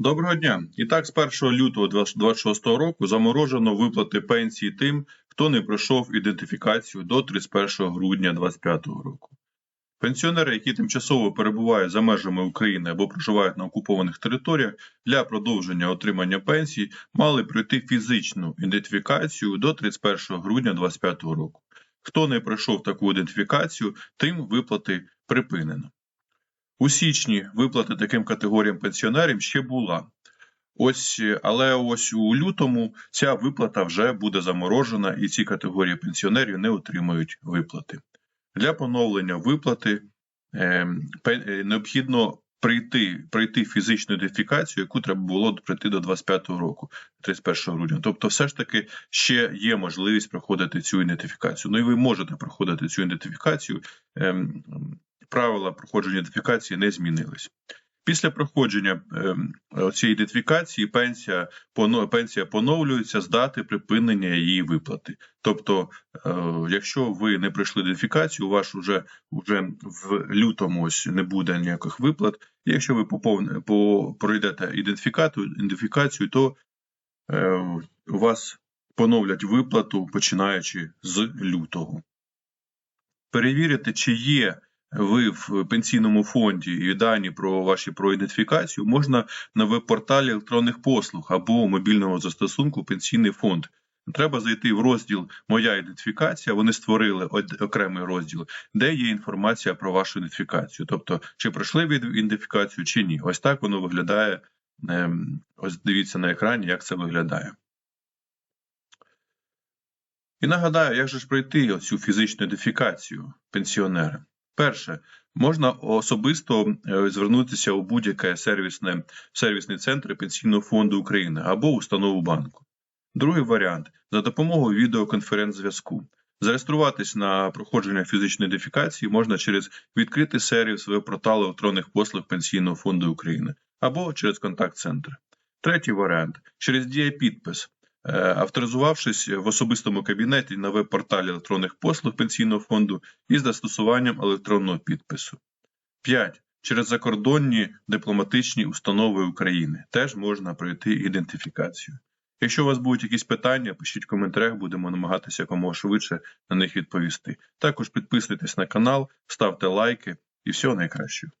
Доброго дня. І так, з 1 лютого 2026 року заморожено виплати пенсії тим, хто не пройшов ідентифікацію до 31 грудня 2025 року. Пенсіонери, які тимчасово перебувають за межами України або проживають на окупованих територіях, для продовження отримання пенсій мали пройти фізичну ідентифікацію до 31 грудня 2025 року. Хто не пройшов таку ідентифікацію, тим виплати припинено. У січні виплати таким категоріям пенсіонерів ще була. Ось, але ось у лютому ця виплата вже буде заморожена, і ці категорії пенсіонерів не отримають виплати. Для поновлення виплати е, е, необхідно прийти, пройти фізичну ідентифікацію, яку треба було пройти до 25 року, 31 грудня. Тобто, все ж таки ще є можливість проходити цю ідентифікацію. Ну і ви можете проходити цю ідентифікацію. ем, правила проходження ідентифікації не змінились. Після проходження ем, цієї ідентифікації пенсія пенсія поновлюється з дати припинення її виплати. Тобто, е, якщо ви не пройшли ідентифікацію, у вас вже, вже в лютому ось не буде ніяких виплат. Якщо ви поповне, по, пройдете ідентифікацію, ідентифікацію, то е, у вас поновлять виплату починаючи з лютого. Перевірити, чи є ви в пенсійному фонді і дані про ваші про ідентифікацію можна на веб-порталі електронних послуг або мобільного застосунку Пенсійний фонд. Треба зайти в розділ Моя ідентифікація. Вони створили окремий розділ, де є інформація про вашу ідентифікацію. Тобто, чи пройшли ви ідентифікацію, чи ні. Ось так воно виглядає. ем, Ось дивіться на екрані, як це виглядає. І нагадаю, як же ж пройти цю фізичну ідентифікацію пенсіонера? Перше, можна особисто е, звернутися у будь-яке сервісне сервісний центр Пенсійного фонду України або установу банку. Другий варіант за допомогою відеоконференц-зв'язку. Зареєструватись на проходження фізичної ідентифікації можна через відкритий сервіс веб-порталу електронних послуг Пенсійного фонду України або через контакт-центр. Третій варіант через дієпідпис. Е, авторизувавшись в особистому кабінеті на веб-порталі електронних послуг Пенсійного фонду із застосуванням електронного підпису. 5. Через закордонні дипломатичні установи України теж можна пройти ідентифікацію. Якщо у вас будуть якісь питання, пишіть в коментарях, будемо намагатися якомога швидше на них відповісти. Також підписуйтесь на канал, ставте лайки і всього найкращого.